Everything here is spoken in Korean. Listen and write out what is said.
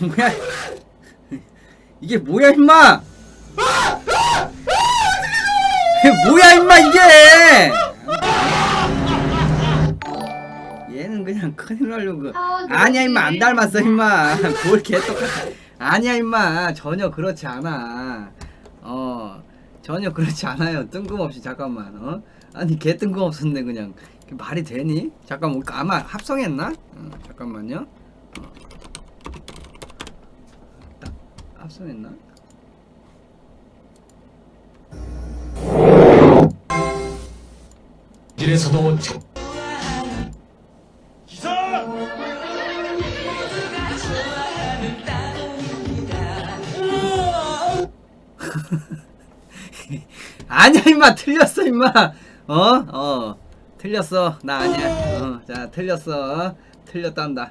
뭐야? 이게 뭐야 임마? 뭐야 임마 이게? 얘는 그냥 큰일 날려고. 아니야 임마. 안 닮았어 임마. 뭘 개똑같아. 아니야 임마. 전혀 그렇지 않아. 어 전혀 그렇지 않아요. 뜬금없이 잠깐만 어? 아니 개 뜬금없었네 그냥. 말이 되니? 잠깐만 아마 합성했나? 어, 잠깐만요. 어. 딱 합성했나? 길에서도 저... 아니야 임마. 틀렸어 임마. 어? 어. 틀렸어. 나 아니야. 어 자 틀렸어? 틀렸단다